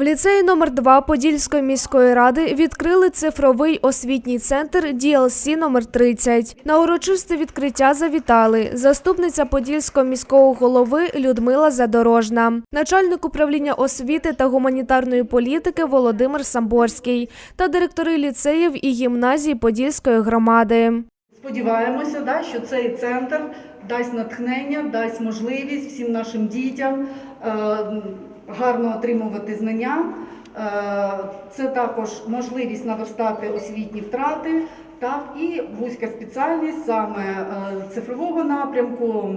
В ліцеї номер 2 Подільської міської ради відкрили цифровий освітній центр DLC номер 30. На урочисте відкриття завітали заступниця Подільського міського голови Людмила Задорожна, начальник управління освіти та гуманітарної політики Володимир Самборський та директори ліцеїв і гімназії Подільської громади. Сподіваємося, да, що цей центр дасть натхнення, дасть можливість всім нашим дітям е, гарно отримувати знання. Е, це також можливість наверстати освітні втрати, так і вузька спеціальність саме е, цифрового напрямку.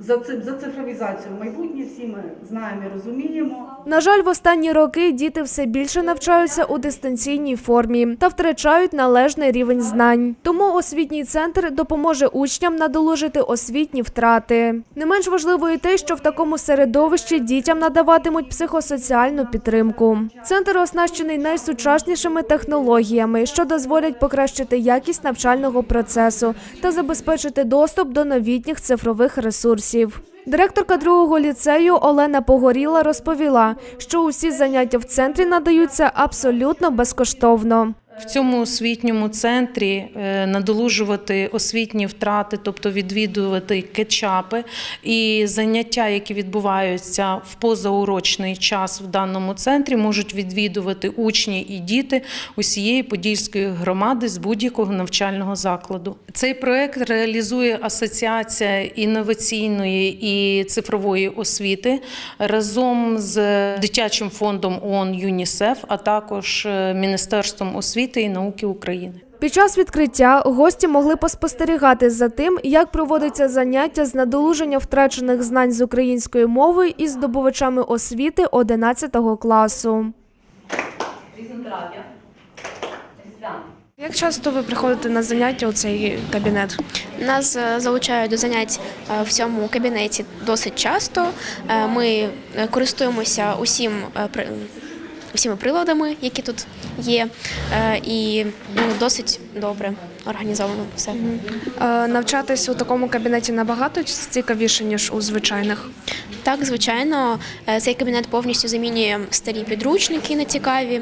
За цифровізацію майбутнє всі ми знаємо і розуміємо. На жаль, в останні роки діти все більше навчаються у дистанційній формі та втрачають належний рівень знань. Тому освітній центр допоможе учням надолужити освітні втрати. Не менш важливо і те, що в такому середовищі дітям надаватимуть психосоціальну підтримку. Центр оснащений найсучаснішими технологіями, що дозволять покращити якість навчального процесу та забезпечити доступ до новітніх цифрових ресурсів. Директорка другого ліцею Олена Погоріла розповіла, що усі заняття в центрі надаються абсолютно безкоштовно. В цьому освітньому центрі е, надолужувати освітні втрати, тобто відвідувати кетчапи і заняття, які відбуваються в позаурочний час в даному центрі, можуть відвідувати учні і діти усієї подільської громади з будь-якого навчального закладу. Цей проект реалізує Асоціація інноваційної і цифрової освіти разом з дитячим фондом ООН ЮНІСЕФ, а також е, Міністерством освіти і науки України. Під час відкриття гості могли поспостерігати за тим, як проводиться заняття з надолуження втрачених знань з української мови із здобувачами освіти 11 класу. Як часто ви приходите на заняття у цей кабінет? Нас е, залучають до занять е, в цьому кабінеті досить часто. Е, Ми користуємося усім усіма приладами, які тут є, е, і ну, досить добре організовано все. Е, Навчатись у такому кабінеті набагато цікавіше, ніж у звичайних. Так, звичайно, е, цей кабінет повністю замінює старі підручники нецікаві.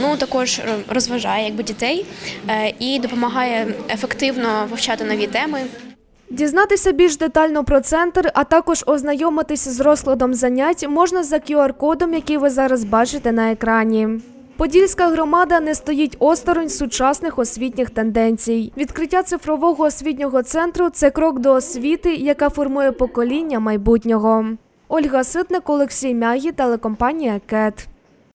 Ну також розважає якби дітей і допомагає ефективно вивчати нові теми. Дізнатися більш детально про центр, а також ознайомитися з розкладом занять можна за QR-кодом, який ви зараз бачите на екрані. Подільська громада не стоїть осторонь сучасних освітніх тенденцій. Відкриття цифрового освітнього центру це крок до освіти, яка формує покоління майбутнього. Ольга Ситник, Олексій Мягі, телекомпанія КЕТ.